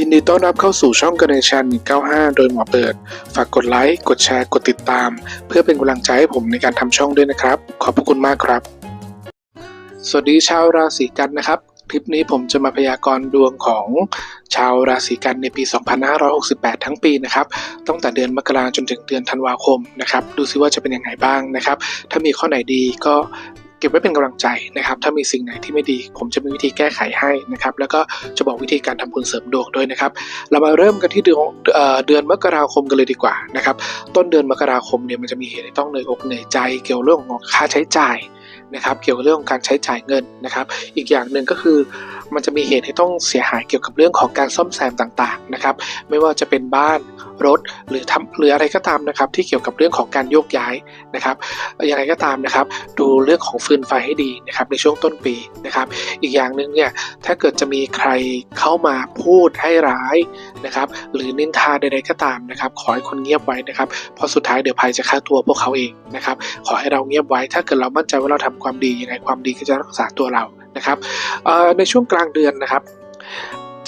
ยินดีต้อนรับเข้าสู่ช่องกันในชัน195 โดยหมอเปิด ฝากกดไลค์ กดแชร์ กดติดตาม เพื่อเป็นกำลังใจให้ผมในการทำช่องด้วยนะครับ ขอบพระคุณมากครับ สวัสดีชาวราศีกันนะครับ คลิปนี้ผมจะมาพยากรณ์ดวงของชาวราศีกันในปี 2568 ทั้งปีนะครับ ตั้งแต่เดือนมกราจนถึงเดือนธันวาคมนะครับ ดูซิว่าจะเป็นยังไงบ้างนะครับ ถ้ามีข้อไหนดีก็ เก็บไว้เป็นกำลังใจนะครับ ถ้ามีสิ่งไหนที่ไม่ดี ผมจะมีวิธีแก้ไขให้นะครับ แล้วก็จะบอกวิธีการทำบุญเสริมดวงด้วยนะครับ เรามาเริ่มกันที่เดือนเดือนมกราคมกันเลยดีกว่านะครับ ต้นเดือนมกราคมเนี่ยมันจะมีเหตุให้ต้องเหนื่อยอกเหนื่อยใจ เกี่ยวเรื่องของค่าใช้จ่ายนะครับเกี่ยวกับเรื่องของการใช้จ่ายเงินนะครับ อีกอย่างหนึ่งก็คือ มันจะมีเหตุให้ต้องเสียหายเกี่ยวกับเรื่องของการซ่อมแซมต่างๆนะครับ ไม่ว่าจะเป็นบ้าน รถหรือทำหรืออะไรก็ตามนะครับ ที่เกี่ยวกับเรื่องของการโยกย้ายนะครับยังไงก็ตามนะครับ ดูเรื่องของฟืนไฟให้ดีนะครับในช่วงต้นปีนะครับ อีกอย่างหนึ่งเนี่ยถ้าเกิดจะมีใครเข้ามาพูดให้ร้ายนะครับหรือนินทาใดๆก็ตามนะครับ ขอให้คนเงียบไว้นะครับเพราะสุดท้ายเดี๋ยวภัยจะฆ่าตัวพวกเขาเองนะครับขอให้เราเงียบไว้ ถ้าเกิดเรามั่นใจว่าเราทำความดียังไงความดีก็จะรักษาตัวเรานะครับในช่วงกลางเดือนนะครับ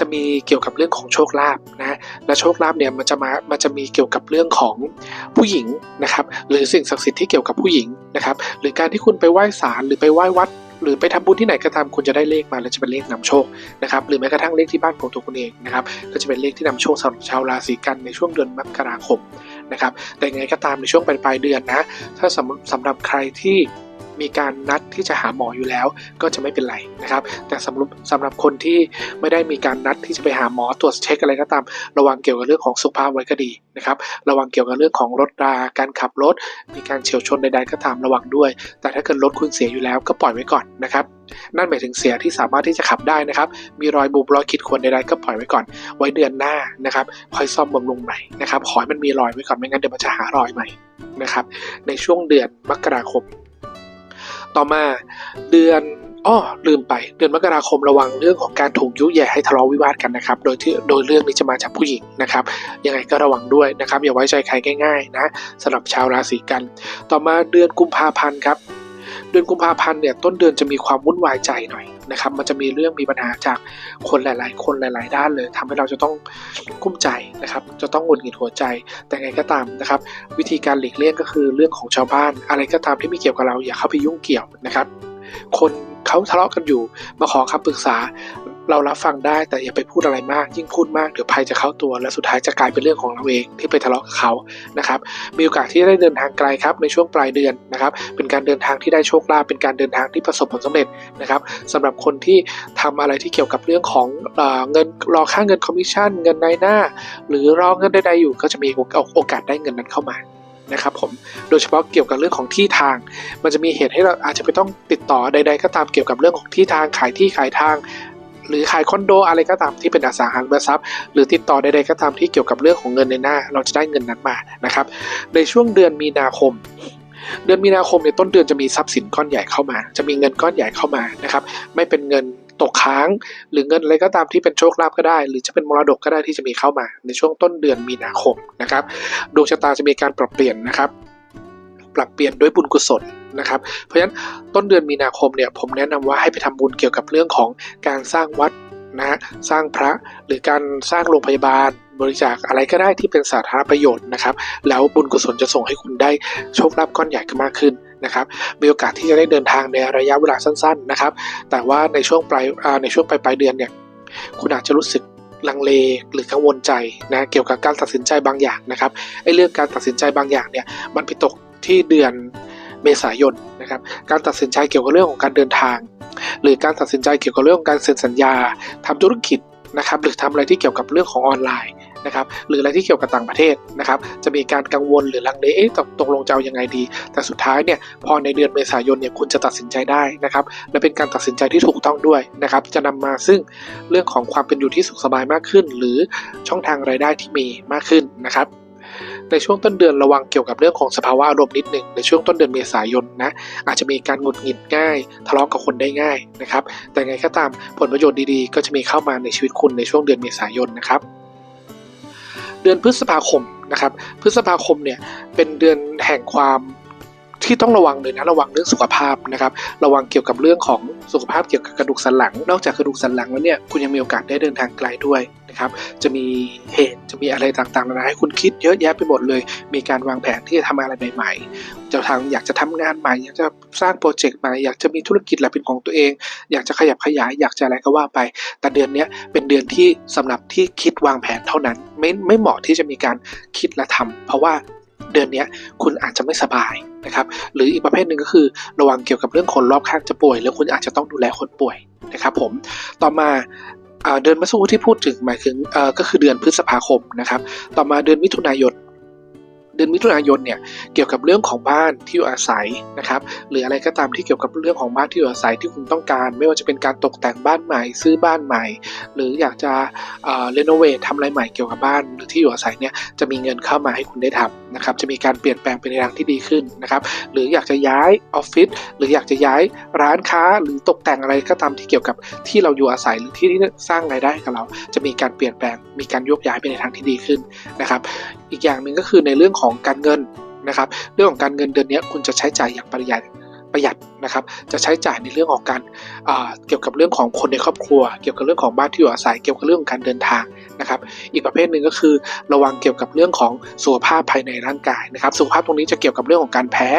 จะมีเกี่ยวกับเรื่องของโชคลาภนะและโชคลาภเนี่ยมันจะมามันจะมีเกี่ยวกับเรื่องของผู้หญิงนะครับ หรือสิ่งศักดิ์สิทธิ์ที่เกี่ยวกับผู้หญิงนะครับ หรือการที่คุณไปไหว้ศาลหรือไปไหว้วัดหรือไปทำบุญที่ไหนก็ตามคุณจะได้เลขมาแล้วจะเป็นเลขนำโชคนะครับหรือแม้กระทั่งเลขที่บ้านของตัวคุณเองนะครับก็จะเป็นเลขที่นำโชคสำหรับชาวราศีกันในช่วงเดือนมกราคมนะครับแต่ไงก็ตามในช่วงปลายปลายเดือนนะถ้าสำสำหรับใครที่ มีการนัดที่จะหาหมออยู่แล้ว ก็จะไม่เป็นไรนะครับ แต่สำหรับสำหรับคนที่ไม่ได้มีการนัดที่จะไปหาหมอตรวจเช็คอะไรก็ตาม ระวังเกี่ยวกับเรื่องของสุขภาพไว้ก็ดีนะครับ ระวังเกี่ยวกับเรื่องของรถราการขับรถ มีการเฉียวชนใดๆก็ตามระวังด้วย แต่ถ้าเกิดรถคุณเสียอยู่แล้วก็ปล่อยไว้ก่อนนะครับนั่นหมายถึงเสียที่สามารถที่จะขับได้นะครับ มีรอยบุบรอยขีดข่วนใดๆก็ปล่อยไว้ก่อน ไว้เดือนหน้านะครับ ค่อยซ่อมบำรุงใหม่นะครับ ขอให้มันมีรอยไว้ก่อน ไม่งั้นเดี๋ยวมันจะหารอยใหม่นะครับ ในช่วงเดือนมกราคม ต่อมาเดือนอ้อลืมไป เดือนมกราคมระวังเรื่องของการถูกยุแย่ให้ทะเลาะวิวาทกันนะครับ โดยที่โดยเรื่องนี้จะมาจากผู้หญิงนะครับ ยังไงก็ระวังด้วยนะครับ อย่าไว้ใจใครง่าย ๆ นะสำหรับชาวราศีกัน ต่อมาเดือนกุมภาพันธ์ครับ เดือนกุมภาพันธ์เนี่ยต้นเดือนจะมีความวุ่นวายใจหน่อยนะครับ มันจะมีเรื่องมีปัญหาจากคนหลาย ๆ คนหลาย ๆ ด้านเลยทำให้เราจะต้องกุ้มใจนะครับ จะต้องหงุดหงิดหัวใจ แต่ไงก็ตามนะครับ วิธีการหลีกเลี่ยงก็คือเรื่องของชาวบ้าน อะไรก็ตามที่ไม่เกี่ยวกับเราอย่าเข้าไปยุ่งเกี่ยวนะครับ คนเขาทะเลาะกันอยู่มาขอคำปรึกษา เรารับฟังได้แต่อย่าไปพูดอะไรมาก ยิ่งพูดมากเดี๋ยวภัยจะเข้าตัว และสุดท้ายจะกลายเป็นเรื่องของเราเองที่ไปทะเลาะกับเขานะครับมีโอกาสที่ได้เดินทางไกลครับในช่วงปลายเดือนนะครับเป็นการเดินทางที่ได้โชคลาภเป็นการเดินทางที่ประสบผลสำเร็จนะครับสำหรับคนที่ทำอะไรที่เกี่ยวกับเรื่องของเอเงินรอค่าเงินคอมมิชชั่นเงินในหน้า หรือรอเงินใดๆอยู่ ก็จะมีโอกาสได้เงินนั้นเข้ามานะครับผมโดยเฉพาะเกี่ยวกับเรื่องของที่ทาง มันจะมีเหตุให้เราอาจจะไปต้องติดต่อใด ๆ ก็ตามเกี่ยวกับเรื่องของที่ทางขายที่ขายทาง หรือขายคอนโดอะไรก็ตามที่เป็นอสังหาริมทรัพย์ หรือติดต่อใดๆก็ตามที่เกี่ยวกับเรื่องของเงินในหน้า เราจะได้เงินนั้นมานะครับ ในช่วงเดือนมีนาคมเดือนมีนาคมในยต้นเดือนจะมีทรัพย์สินก้อนใหญ่เข้ามา จะมีเงินก้อนใหญ่เข้ามานะครับ ไม่เป็นเงินตกค้าง หรือเงินอะไรก็ตามที่เป็นโชคลาภก็ได้ หรือจะเป็นมรดกก็ได้ที่จะมีเข้ามา ในช่วงต้นเดือนมีนาคมนะครับดวงชะตาจะมีการปรับเปลี่ยนนะครับ ปรับเปลี่ยนด้วยบุญกุศลนะครับ เพราะฉะนั้นต้นเดือนมีนาคมเนี่ยผมแนะนำว่าให้ไปทำบุญเกี่ยวกับเรื่องของการสร้างวัดนะสร้างพระหรือการสร้างโรงพยาบาลบริจาคอะไรก็ได้ที่เป็นสาธารณประโยชน์นะครับ แล้วบุญกุศลจะส่งให้คุณได้โชคลาภก้อนใหญ่ขึ้นมากขึ้นนะครับ มีโอกาสที่จะได้เดินทางในระยะเวลาสั้น ๆนะครับ แต่ว่าในช่วงปลายในช่วงปลายปลายเดือนเนี่ยคุณอาจจะรู้สึกลังเลหรือกังวลใจนะเกี่ยวกับการตัดสินใจบางอย่างนะครับไอ้เรื่องการตัดสินใจบางอย่างเนี่ยมันไปตก ที่เดือนเมษายนนะครับ การตัดสินใจเกี่ยวกับเรื่องของการเดินทาง หรือการตัดสินใจเกี่ยวกับเรื่องของการเซ็นสัญญาทำธุรกิจนะครับหรือทำอะไรที่เกี่ยวกับเรื่องของออนไลน์นะครับหรืออะไรที่เกี่ยวกับต่างประเทศนะครับจะมีการกังวลหรือลังเลเอ๊ะตกตกลงจะเอายังไงดี แต่สุดท้ายเนี่ยพอในเดือนเมษายนเนี่ยคุณจะตัดสินใจได้นะครับและเป็นการตัดสินใจที่ถูกต้องด้วยนะครับจะนำมาซึ่งเรื่องของความเป็นอยู่ที่สุขสบายมากขึ้น หรือช่องทางรายได้ที่มีมากขึ้นนะครับ ในช่วงต้นเดือนระวังเกี่ยวกับเรื่องของสภาวะอารมณ์นิดหนึ่งในช่วงต้นเดือนเมษายนนะอาจจะมีการหงุดหงิดง่าย ทะเลาะกับคนได้ง่ายนะครับแต่ไงก็ตามผลประโยชน์ดีๆ ก็จะมีเข้ามาในชีวิตคุณในช่วงเดือนเมษายนนะครับเดือนพฤษภาคมนะครับพฤษภาคมเนี่ยเป็นเดือนแห่งความ ที่ต้องระวังเลยนะระวังเรื่องสุขภาพนะครับระวังเกี่ยวกับเรื่องของสุขภาพเกี่ยวกับกระดูกสันหลัง นอกจากกระดูกสันหลังแล้วเนี่ยคุณยังมีโอกาสได้เดินทางไกลด้วยนะครับจะมีเหตุจะมีอะไรต่างๆนานาให้คุณคิดเยอะแยะไปหมดเลย มีการวางแผนที่จะทำอะไรใหม่ๆจะทางอยากจะทำงานใหม่อยากจะสร้างโปรเจกต์ใหม่อยากจะมีธุรกิจอะไรเป็นของตัวเอง อยากจะขยับขยายอยากจะอะไรก็ว่าไป แต่เดือนนี้เป็นเดือนที่สำหรับที่คิดวางแผนเท่านั้น ไม่ไม่เหมาะที่จะมีการคิดและทำเพราะว่าเดือนนี้คุณอาจจะไม่สบาย นะครับหรืออีกประเภทหนึ่งก็คือระวังเกี่ยวกับเรื่องคนรอบข้างจะป่วย แล้วคุณอาจจะต้องดูแลคนป่วยนะครับผมต่อมาเดือนมะสู้ที่พูดถึงหมายถึงก็คือเดือนพฤษภาคมนะครับต่อมาเดือนมิถุนายน เดือนมิถุนายนเนี่ยเกี่ยวกับเรื่องของบ้านที่อยู่อาศัยนะครับหรืออะไรก็ตามที่เกี่ยวกับเรื่องของบ้านที่อยู่อาศัยที่คุณต้องการ ไม่ว่าจะเป็นการตกแต่งบ้านใหม่ ซื้อบ้านใหม่ หรืออยากจะเอ่อเรโนเวททำอะไรใหม่เกี่ยวกับบ้านหรือที่อยู่อาศัยเนี่ยจะมีเงินเข้ามาให้คุณได้ทำนะครับจะมีการเปลี่ยนแปลงไปในทางที่ดีขึ้นนะครับหรืออยากจะย้ายออฟฟิศหรืออยากจะย้ายร้านค้าหรือตกแต่งอะไรก็ตามที่เกี่ยวกับที่เราอยู่อาศัยหรือที่ที่สร้างรายได้กับเรา จะมีการเปลี่ยนแปลง มีการยกย้ายไปในทางที่ดีขึ้นนะครับอีกอย่างหนึ่งก็คือในเรื่องของการเงินนะครับ เรื่องของการเงินเดือนนี้คุณจะใช้จ่ายอย่างประหยัดประหยัดนะครับ จะใช้จ่ายในเรื่องของการเกี่ยวกับเรื่องของคนในครอบครัว เกี่ยวกับเรื่องของบ้านที่อยู่อาศัย เกี่ยวกับเรื่องของการเดินทางนะครับ อีกประเภทหนึ่งก็คือ ระวังเกี่ยวกับเรื่องของสุขภาพภายในร่างกายนะครับ สุขภาพตรงนี้จะเกี่ยวกับเรื่องของการแพ้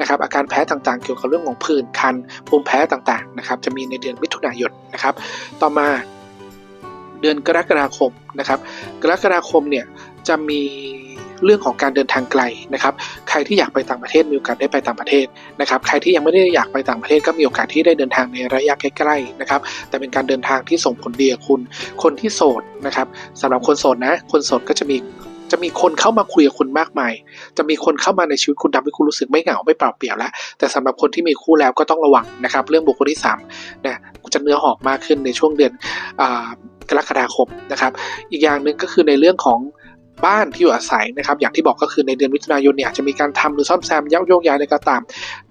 นะครับ อาการแพ้ต่างๆ เกี่ยวกับเรื่องของผื่นคันภูมิแพ้ต่างๆนะครับ จะมีในเดือนมิถุนายนนะครับ ต่อมาเดือนกรกฎาคมนะครับ กรกฎาคมเนี่ย จะมีเรื่องของการเดินทางไกลนะครับ ใครที่อยากไปต่างประเทศมีโอกาสได้ไปต่างประเทศนะครับ ใครที่ยังไม่ได้อยากไปต่างประเทศก็มีโอกาสที่ได้เดินทางในระยะใกล้ๆนะครับ แต่เป็นการเดินทางที่ส่งผลดีกับคุณ คนที่โสดนะครับสำหรับคนโสดนะ คนโสดก็จะมีจะมีคนเข้ามาคุยกับคุณมากมาย จะมีคนเข้ามาในชีวิตคุณทำให้คุณรู้สึกไม่เหงาไม่เปล่าเปลี่ยวแล้ว แต่สำหรับคนที่มีคู่แล้วก็ต้องระวังนะครับ เรื่องบุคคลที่สามนะจะเนื้อหอมมากขึ้นในช่วงเดือนกรกฎาคมนะครับ อีกอย่างหนึ่งก็คือในเรื่องของ บ้านที่อยู่อาศัยนะครับอย่างที่บอกก็คือในเดือนมิถุนายนเนี่ยจะมีการทำหรือซ่อมแซมยักโยกย้ายอะไรก็ตาม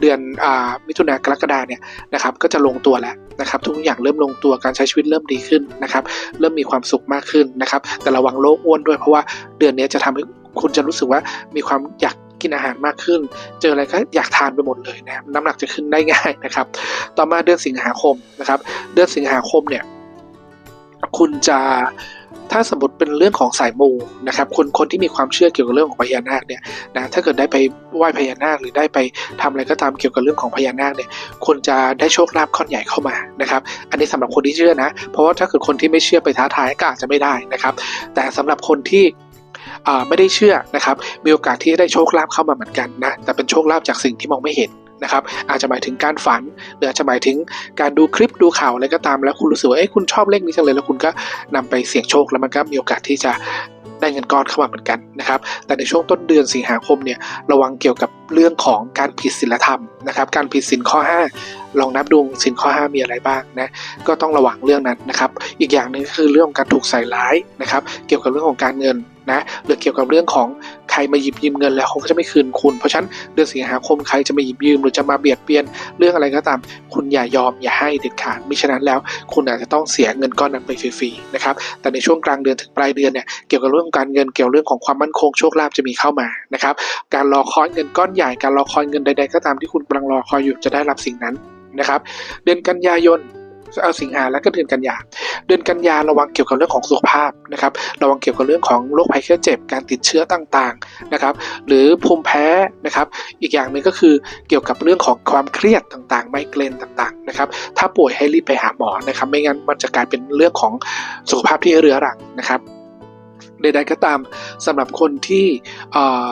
เดือนอมิถุนากรกฎาเนี่ยนะครับก็จะลงตัวแล้วนะครับทุกอย่างเริ่มลงตัวการใช้ชีวิตเริ่มดีขึ้นนะครับเริ่มมีความสุขมากขึ้นนะครับแต่ระวังโรคอ้วนด้วยเพราะว่าเดือนนี้จะทำให้คุณจะรู้สึกว่ามีความอยากกินอาหารมากขึ้น เจออะไรก็อยากทานไปหมดเลยนะครับน้ำหนักจะขึ้นได้ง่ายนะครับ ต่อมาเดือนสิงหาคมนะครับ เดือนสิงหาคมเนี่ย คุณจะ ถ้าสมมติเป็นเรื่องของสายมูนะครับคนคนที่มีความเชื่อเกี่ยวกับเรื่องของพญานาคเนี่ยนะถ้าเกิดได้ไปไหว้พญานาคหรือได้ไปทำอะไรก็ตามเกี่ยวกับเรื่องของพญานาคเนี่ยคุณจะได้โชคลาภก้อนใหญ่เข้ามานะครับอันนี้สำหรับคนที่เชื่อนะ เพราะว่าถ้าเกิดคนที่ไม่เชื่อไปท้าทายก็อาจจะไม่ได้นะครับ แต่สำหรับคนที่ไม่ได้เชื่อนะครับ มีโอกาสที่ได้โชคลาภเข้ามาเหมือนกันนะ แต่เป็นโชคลาภจากสิ่งที่มองไม่เห็น นะครับอาจจะหมายถึงการฝันหรืออาจจะหมายถึงการดูคลิปดูข่าวอะไรก็ตามแล้วคุณรู้สึกว่าเอ้ยคุณชอบเลขนี้จังเลยแล้วคุณก็นำไปเสี่ยงโชคแล้วมันก็มีโอกาสที่จะได้เงินก้อนเข้ามาเหมือนกันนะครับ แต่ในช่วงต้นเดือนสิงหาคมเนี่ยระวังเกี่ยวกับเรื่องของการผิดศีลธรรมนะครับ การผิดศีลข้อ 5 ลองนับดูศีลข้อ 5 มีอะไรบ้างนะ ก็ต้องระวังเรื่องนั้นนะครับ อีกอย่างหนึ่งก็คือเรื่องของการถูกใส่ร้ายนะครับ เกี่ยวกับเรื่องของการเงิน นะหรือเกี่ยวกับเรื่องของใครมาหยิบยืมเงินแล้วเขาก็จะไม่คืนคุณ เพราะฉะนั้นเดือนสิงหาคมใครจะมาหยิบยืมหรือจะมาเบียดเบียนเรื่องอะไรก็ตาม คุณอย่ายอมอย่าให้เด็ดขาดมิฉะนั้นแล้ว คุณอาจจะต้องเสียเงินก้อนนั้นไปฟรีๆนะครับแต่ในช่วงกลางเดือนถึงปลายเดือนเนี่ยเกี่ยวกับเรื่องการเงินเกี่ยวเรื่องของความมั่นคงโชคลาภจะมีเข้ามานะครับการรอคอยเงินก้อนใหญ่การรอคอยเงินใดๆก็ตามที่คุณกำลังรอคอยอยู่จะได้รับสิ่งนั้นนะครับเดือนกันยายน เอาสิงหาและก็เดือนกันยาเดือนกันยาระวังเกี่ยวกับเรื่องของสุขภาพนะครับ ระวังเกี่ยวกับเรื่องของโรคภัยไข้เจ็บการติดเชื้อต่างๆนะครับ หรือภูมิแพ้นะครับ อีกอย่างหนึ่งก็คือเกี่ยวกับเรื่องของความเครียดต่างๆ ไมเกรนต่างๆนะครับ ถ้าป่วยให้รีบไปหาหมอนะครับ ไม่งั้นมันจะกลายเป็นเรื่องของสุขภาพที่เรื้อรังนะครับใดๆก็ตามสำหรับคนที่ออ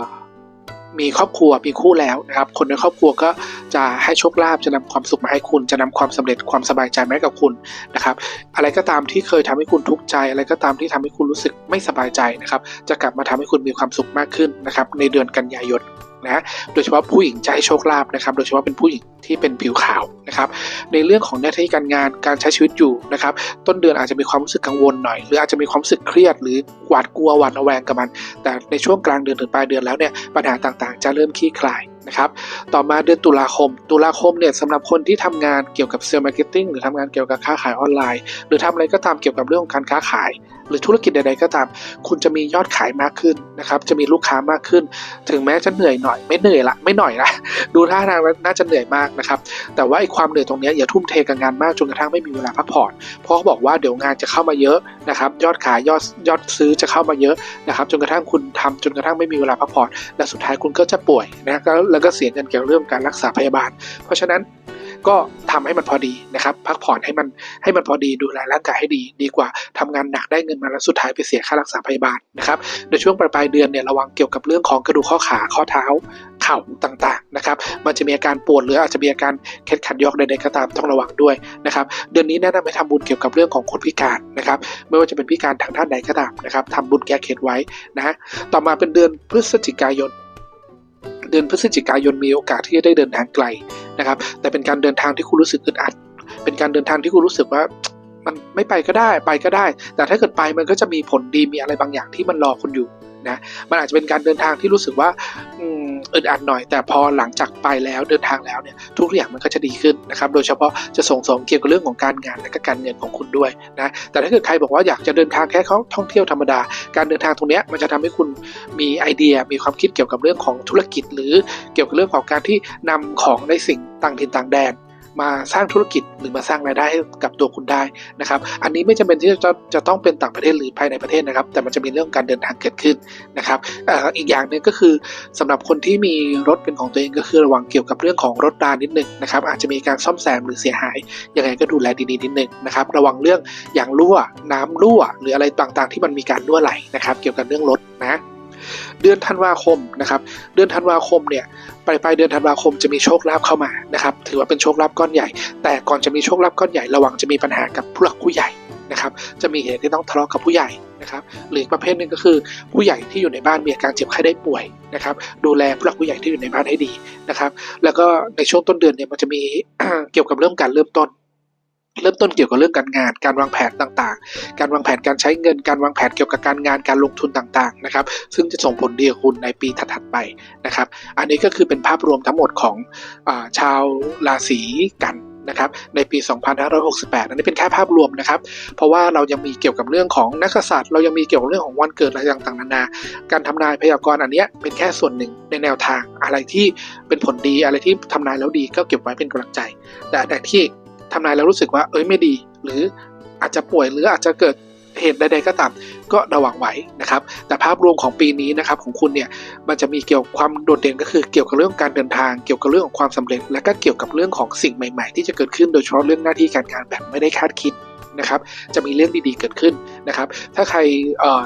มีครอบครัวมีคู่แล้วนะครับ คนในครอบครัวก็จะให้โชคลาภจะนำความสุขมาให้คุณ จะนำความสำเร็จความสบายใจมาให้กับคุณนะครับ อะไรก็ตามที่เคยทำให้คุณทุกข์ใจ อะไรก็ตามที่ทำให้คุณรู้สึกไม่สบายใจนะครับ จะกลับมาทำให้คุณมีความสุขมากขึ้นนะครับ ในเดือนกันยายนนะ โดยเฉพาะผู้หญิงจะให้โชคลาภนะครับ โดยเฉพาะเป็นผู้หญิงที่เป็นผิวขาว นะครับในเรื่องของหน้าที่การงานการใช้ชีวิตอยู่นะครับต้นเดือนอาจจะมีความรู้สึกกังวลหน่อย หรืออาจจะมีความรู้สึกเครียด หรือหวาดกลัวหวาดระแวงกับมัน แต่ในช่วงกลางเดือนถึงปลายเดือนแล้วเนี่ยปัญหาต่างๆ จะเริ่มคลี่คลายนะครับต่อมาเดือนตุลาคม ตุลาคมเนี่ยสำหรับคนที่ทำงานเกี่ยวกับเซลล์มาร์เก็ตติ้งหรือทำงานเกี่ยวกับค้าขายออนไลน์ หรือทำอะไรก็ตามเกี่ยวกับเรื่องของการค้าขาย รือธุรกิจใดๆก็ตาม คุณจะมียอดขายมากขึ้นนะครับ จะมีลูกค้ามากขึ้น ถึงแม้จะเหนื่อยหน่อยไม่เหนื่อยละไม่หน่อยละดูท่าทางน่าจะเหนื่อยมากนะครับ แต่ว่าไอ้ความเหนื่อยตรงนี้อย่าทุ่มเทกับงานมากจนกระทั่งไม่มีเวลาพักผ่อนเพราะเขาบอกว่าเดี๋ยวงานจะเข้ามาเยอะนะครับ ยอดขายยอดยอดซื้อจะเข้ามาเยอะนะครับ จนกระทั่งคุณทำจนกระทั่งไม่มีเวลาพักผ่อนและสุดท้ายคุณก็จะป่วยนะแล้วแล้วก็เสียเงินเกี่ยวกับเรื่องการรักษาพยาบาล เพราะฉะนั้น ก็ทำให้มันพอดีนะครับพักผ่อนให้มันให้มันพอดีดูแลร่างกายให้ดี ดีกว่าทำงานหนักได้เงินมาแล้วสุดท้ายไปเสียค่ารักษาพยาบาลนะครับในช่วงปลายปลายเดือนเนี่ยระวังเกี่ยวกับเรื่องของกระดูกข้อขาข้อเท้าเข่าต่างๆนะครับมันจะมีอาการปวดหรืออาจจะมีอาการเคล็ดขัดยอกใดๆก็ตามต้องระวังด้วยนะครับเดือนนี้แนะนำให้ทำบุญเกี่ยวกับเรื่องของคนพิการนะครับไม่ว่าจะเป็นพิการทางด้านใดก็ตามนะครับทำบุญแก้เคล็ดไว้นะต่อมาเป็นเดือนพฤศจิกายน เดือนพฤศจิกายนมีโอกาสที่จะได้เดินทางไกลนะครับ แต่เป็นการเดินทางที่คุณรู้สึกอึดอัด เป็นการเดินทางที่คุณรู้สึกว่ามันไม่ไปก็ได้ไปก็ได้ แต่ถ้าเกิดไปมันก็จะมีผลดีมีอะไรบางอย่างที่มันรอคุณอยู่ นะมันอาจจะเป็นการเดินทางที่รู้สึกว่าอึดอัดหน่อย แต่พอหลังจากไปแล้วเดินทางแล้วเนี่ยทุกอย่างมันก็จะดีขึ้นนะครับโดยเฉพาะจะส่งเสริมเกี่ยวกับเรื่องของการงานและก็การเงินของคุณด้วยนะแต่ถ้าเกิดใครบอกว่าอยากจะเดินทางแค่เขาท่องเที่ยวธรรมดา การเดินทางตรงเนี้ยมันจะทำให้คุณมีไอเดียมีความคิดเกี่ยวกับเรื่องของธุรกิจ หรือเกี่ยวกับเรื่องของการที่นำของในสิ่งต่างถิ่นต่างแดน มาสร้างธุรกิจหรือมาสร้างรายได้ให้กับตัวคุณได้นะครับ อันนี้ไม่จำเป็นที่จะจะต้องเป็นต่างประเทศหรือภายในประเทศนะครับ แต่มันจะมีเรื่องการเดินทางเกิดขึ้นนะครับอ,อีกอย่างหนึ่งก็คือสำหรับคนที่มีรถเป็นของตัวเองก็คือระวังเกี่ยวกับเรื่องของรถรานิดหนึ่งนะครับ อาจจะมีการซ่อมแซมหรือเสียหายยังไงก็ดูแลดีๆนิดหนึ่งนะครับ ระวังเรื่องอย่างรั่วน้ำรั่ว หรืออะไรต่างๆ ที่มันมีการรั่วไหลนะครับ เกี่ยวกับเรื่องรถนะ เดือนธันวาคมนะครับ เดือนธันวาคมเนี่ยปลายปลายเดือนธันวาคมจะมีโชคลาภเข้ามานะครับ ถือว่าเป็นโชคลาภก้อนใหญ่ แต่ก่อนจะมีโชคลาภก้อนใหญ่ระวังจะมีปัญหากับผู้หลักผู้ใหญ่นะครับ จะมีเหตุที่ต้องทะเลาะกับผู้ใหญ่นะครับ หรือประเภทหนึ่งก็คือผู้ใหญ่ที่อยู่ในบ้านมีอาการเจ็บไข้ได้ป่วยนะครับ ดูแลผู้หลักผู้ใหญ่ที่อยู่ในบ้านให้ดีนะครับ แล้วก็ในช่วงต้นเดือนเนี่ยมันจะมีเกี่ยวกับเรื่องการเริ่มต้น เริ่มต้นเกี่ยวกับเรื่องการงาน การวางแผนต่างๆ การวางแผนการใช้เงิน การวางแผนเกี่ยวกับการงาน การลงทุนต่างๆ นะครับ ซึ่งจะส่งผลดีกับคุณในปีถัดๆไปนะครับ อันนี้ก็คือเป็นภาพรวมทั้งหมดของอชาวราศีกันนะครับในปี 2568 อันนี้เป็นแค่ภาพรวมนะครับ เพราะว่าเรายังมีเกี่ยวกับเรื่องของนักกษัตริย์ เรายังมีเกี่ยวกับเรื่องของวันเกิดอะไรต่างๆนานา การทำนายพยากรณ์อันเนี้ยเป็นแค่ส่วนหนึ่งในแนวทาง อะไรที่เป็นผลดี อะไรที่ทำนายแล้วดีก็เก็บไว้เป็นกำลังใจ แต่อันไหนที่ ทำนายแล้วรู้สึกว่าเอ้ยไม่ดี หรืออาจจะป่วยหรืออาจจะเกิดเหตุใดๆก็ตามก็ระวังไว้นะครับ แต่ภาพรวมของปีนี้นะครับของคุณเนี่ยมันจะมีเกี่ยวความโดดเด่นก็คือเกี่ยวกับเรื่องการเดินทาง เกี่ยวกับเรื่องของความสำเร็จ และก็เกี่ยวกับเรื่องของสิ่งใหม่ๆ ที่จะเกิดขึ้นโดยเฉพาะเรื่องหน้าที่การงานแบบไม่ได้คาดคิดนะครับ จะมีเรื่องดีๆเกิดขึ้นนะครับ ถ้าใครเอ่อ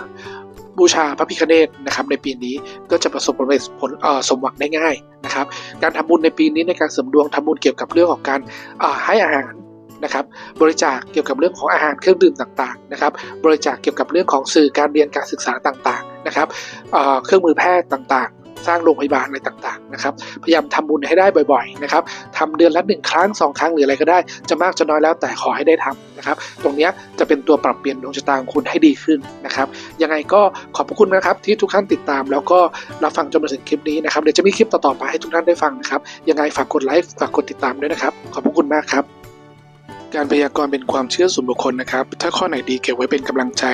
บูชาพระพิคเนศนะครับในปีนี้ก็จะประสบผลผลสมหวังได้ง่ายนะครับ การทำบุญในปีนี้ในการเสริมดวงทำบุญเกี่ยวกับเรื่องของการให้อาหารนะครับบริจาคเกี่ยวกับเรื่องของอาหารเครื่องดื่มต่างๆนะครับบริจาคเกี่ยวกับเรื่องของสื่อการเรียนการศึกษาต่างๆนะครับเอ่อเครื่องมือแพทย์ต่างๆ สร้างโรงพยาบาลอะไรต่างๆนะครับพยายามทำบุญให้ได้บ่อยๆนะครับทำเดือนละหนึ่งครั้งสองครั้งหรืออะไรก็ได้ จะมากจะน้อยแล้วแต่ขอให้ได้ทำนะครับ ตรงนี้จะเป็นตัวปรับเปลี่ยนดวงชะตาของคุณให้ดีขึ้นนะครับยังไงก็ขอบพระคุณนะครับที่ทุกท่านติดตาม แล้วก็รับฟังจนมาถึงคลิปนี้นะครับเดี๋ยวจะมีคลิปต่อๆไปให้ทุกท่านได้ฟังนะครับยังไงฝากกดไลค์ฝากกดติดตามด้วยนะครับ ขอบพระคุณมากครับ การพยากรณ์เป็นความเชื่อส่วนบุคคลนะครับ ถ้าข้อไหนดีเก็บไว้เป็นกำลังใจ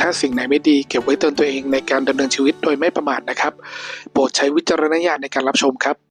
ถ้าสิ่งไหนไม่ดีเก็บไว้เตือนตัวเองในการดำเนินชีวิตโดยไม่ประมาทนะครับ โปรดใช้วิจารณญาณในการรับชมครับ